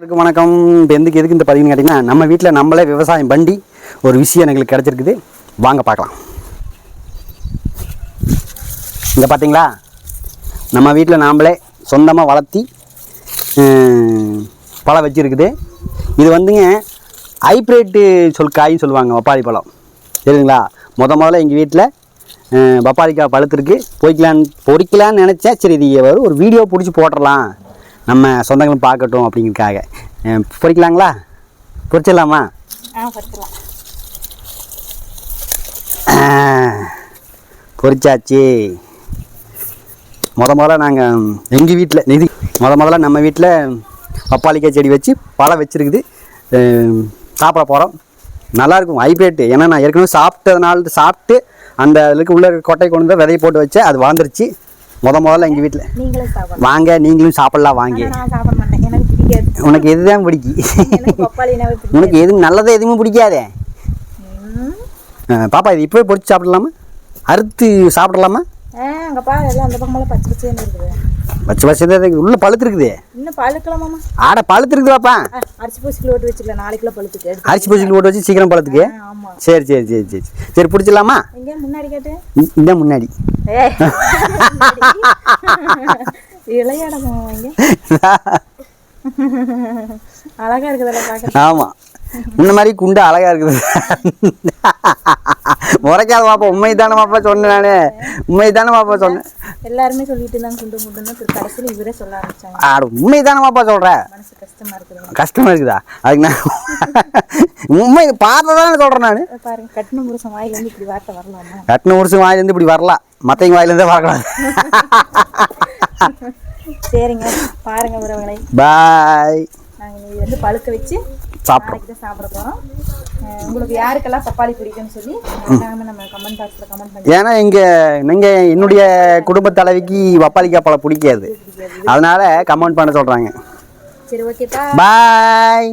வணக்கம். இப்போ எதுக்கு எதுக்கு இந்த பதிவுன்னு கேட்டிங்கன்னா நம்ம வீட்டில் நம்மளே விவசாயம் பண்ணி ஒரு விஷயம் எங்களுக்கு கிடச்சிருக்குது. வாங்க பார்க்கலாம். இங்கே பார்த்தீங்களா நம்ம வீட்டில் நாம்ளே சொந்தமாக வளர்த்தி பழம் வச்சுருக்குது. இது வந்துங்க ஹைப்ரேட்டு சொல் காயின்னு சொல்லுவாங்க பப்பாளி பழம். சரிங்களா முத முதல்ல எங்கள் வீட்டில் பப்பாளிக்காய் பழுத்திருக்கு. போய்க்கலான்னு பொறிக்கலான்னு நினச்சேன். சரி இது ஒரு வீடியோ பிடிச்சி போட்டுடலாம் நம்ம சொந்தங்களும் பார்க்கட்டும் அப்படிங்கிறதுக்காக. பொறிக்கலாங்களா? பொறிச்சிடலாமா? பொறிச்சாச்சு. முத முதல்ல நாங்கள் எங்கள் வீட்டில் இது முத முதல்ல நம்ம வீட்டில் பப்பாளிக்காய் செடி வச்சு பழம் வச்சுருக்குது. சாப்பிட போகிறோம் நல்லாயிருக்கும் ஹைப்ரேட்டு ஏன்னா நான் ஏற்கனவே சாப்பிட்டதுனால சாப்பிட்டு அந்த அதுக்கு உள்ள கொட்டை கொண்டு வந்து விதைய போட்டு வச்சேன் அது வளர்ந்துருச்சு. முத முதல்ல எங்கள் வீட்டில் வாங்க நீங்களும் சாப்பிட்லாம் வாங்க. உனக்கு எதுதான் பிடிக்கும் பிடிக்கும் உனக்கு எது நல்லதே எதுவுமே பிடிக்காதே? பாப்பா இது இப்போவே பொறிச்சு சாப்பிடலாமா? அறுத்து சாப்பிடலாமா? அங்கே பாரு எல்லாம் அந்த பக்கமெல்லாம் பச்சை பச்சைன்னு இருக்குது. பச்சை பச்சை உள்ள பழுத்து இருக்குது இன்னும் பழுக்கலாமாம்மா ஆட பழுத்து இருக்குது பாப்பா. ஆ அரிசி பூசிக்கில் ஓட்டு வச்சுக்கலாம் நாளைக்குள்ள பழுத்துக்கு. எடுத்து அரிசி பூச்சி போட்டு வச்சு சீக்கிரம் பழுத்துக்கு. ஆமாம் சரி சரி சரி சரி. சரி பிடிச்சிடலாமா? எங்கே முன்னாடி கேட்டு? இந்த முன்னாடி. ஏ இளையாடமா இங்கே. அழகா இருக்குதுல்ல பார்க்க ஆமாம் முன்ன மாதிரி குண்டு அழகா இருக்குது. முறைக்காத பாப்பா உண்மை தானே பாப்பா சொன்னேன் நானு. உண்மை தானே பாப்பா சொன்னேன். எல்லாருமே சொல்லிட்டு இருந்தாங்க குண்டு முண்டுன்னு கடைசியில் இவரே சொல்ல ஆரம்பிச்சாங்க. ஆட உண்மை தானே பாப்பா சொல்கிறேன் கஷ்டமா இருக்குது? அதுக்கு நான் உண்மை பார்த்தா தானே சொல்கிறேன் நான் பாருங்க கட்டின புருஷன் வாயிலேருந்து இப்படி வார்த்தை வரலாமா? கட்டின வருஷம் வாயிலேருந்து இப்படி வரலாம் மற்றவங்க வாயிலேருந்தே வரக்கூடாது. சரிங்க பாருங்க உறவுகளை. பாய் நாங்கள் வந்து பழுக்க வச்சு சாப்பிட்றோம். சாப்பிட போகிறோம் உங்களுக்கு யாருக்கெல்லாம் பப்பாளி பிடிக்கும்னு சொல்லி மறக்காம நம்ம கமெண்ட் பாக்ஸில் கமெண்ட் பண்ணி ஏன்னா இங்கே நீங்கள் என்னுடைய குடும்ப தலைவிக்கு பப்பாளிக்காய் பழம் பிடிக்காது. அதனால கமெண்ட் பண்ண சொல்கிறாங்க சரி ஓகேப்பா பாய்